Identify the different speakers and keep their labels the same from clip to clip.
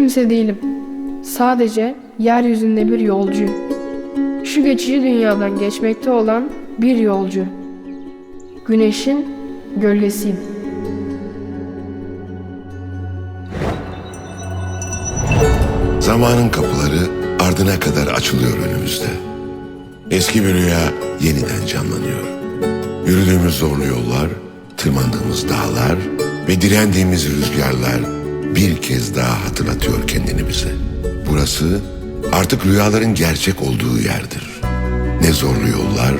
Speaker 1: kimse değilim. Sadece yeryüzünde bir yolcuyum. Şu geçici dünyadan geçmekte olan bir yolcu. Güneşin gölgesiyim.
Speaker 2: Zamanın kapıları ardına kadar açılıyor önümüzde. Eski bir rüya yeniden canlanıyor. Yürüdüğümüz zorlu yollar, tırmandığımız dağlar ve direndiğimiz rüzgarlar bir kez daha hatırlatıyor kendini bize. Burası artık rüyaların gerçek olduğu yerdir. Ne zorlu yollar,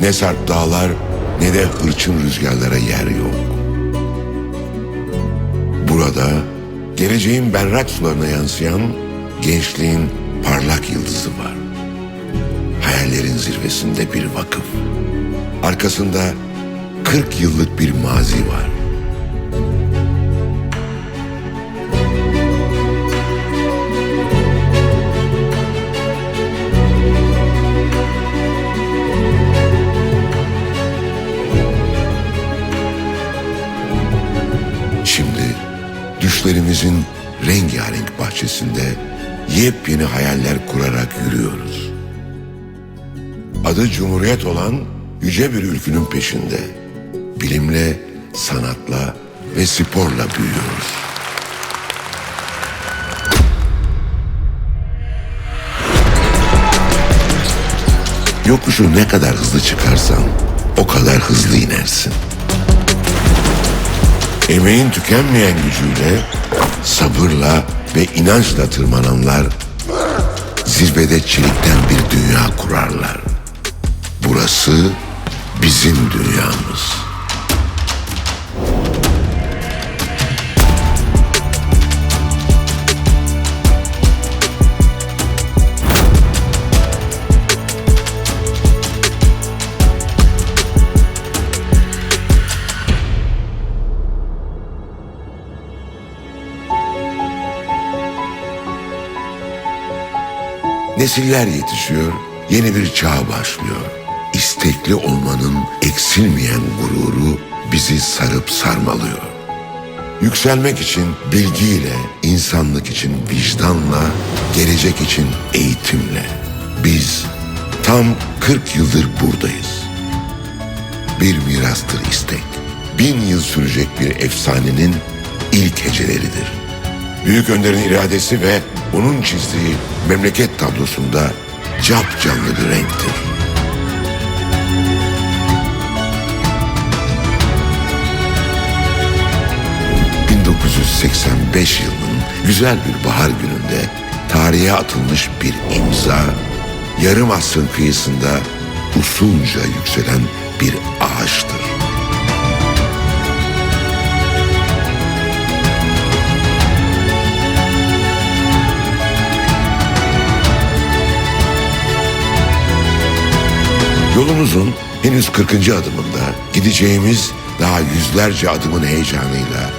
Speaker 2: ne sarp dağlar, ne de hırçın rüzgarlara yer yok. Burada geleceğin berrak sularına yansıyan gençliğin parlak yıldızı var. Hayallerin zirvesinde bir vakıf. Arkasında 40 yıllık bir mazi var. Düşlerimizin rengarenk bahçesinde yepyeni hayaller kurarak yürüyoruz. Adı Cumhuriyet olan yüce bir ülkünün peşinde. Bilimle, sanatla ve sporla büyüyoruz. Yokuşu ne kadar hızlı çıkarsan o kadar hızlı inersin. Emeğin tükenmeyen gücüyle, sabırla ve inançla tırmananlar zirvede çelikten bir dünya kurarlar. Burası bizim dünyamız. Nesiller yetişiyor, yeni bir çağ başlıyor. İstekli olmanın eksilmeyen gururu bizi sarıp sarmalıyor. Yükselmek için bilgiyle, insanlık için vicdanla, gelecek için eğitimle. Biz tam 40 yıldır buradayız. Bir mirastır istek. Bin yıl sürecek bir efsanenin ilk heceleridir. Büyük Önder'in iradesi ve onun çizdiği memleket tablosunda cap canlı bir renktir. ...1985 yılının güzel bir bahar gününde... ...tarihe atılmış bir imza... ...yarım asrın kıyısında usulca yükselen bir ağaçtır. Yolumuzun henüz 40. adımında gideceğimiz daha yüzlerce adımın heyecanıyla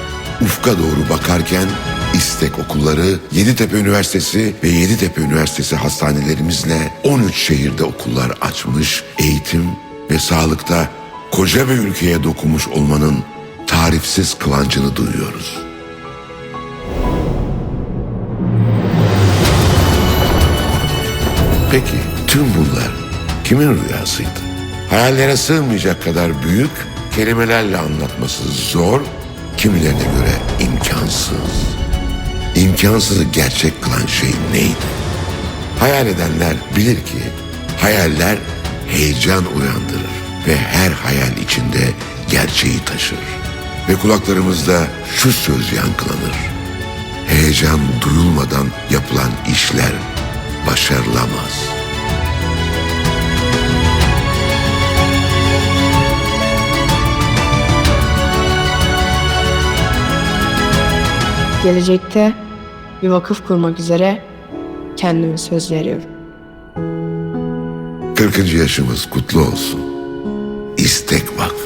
Speaker 2: ufka doğru bakarken İstek okulları, Yeditepe Üniversitesi ve Yeditepe Üniversitesi hastanelerimizle 13 şehirde okullar açmış, eğitim ve sağlıkta koca bir ülkeye dokunmuş olmanın tarifsiz kıvancını duyuyoruz. Peki tüm bunlar kimin rüyasıydı? Hayallere sığmayacak kadar büyük, kelimelerle anlatması zor, kimilerine göre imkansız. İmkansızı gerçek kılan şey neydi? Hayal edenler bilir ki hayaller heyecan uyandırır ve her hayal içinde gerçeği taşır. Ve kulaklarımızda şu söz yankılanır. Heyecan duyulmadan yapılan işler başarılamaz.
Speaker 1: Gelecekte bir vakıf kurmak üzere kendime söz veriyorum.
Speaker 2: 40. yaşımız kutlu olsun. İstek Vakfı.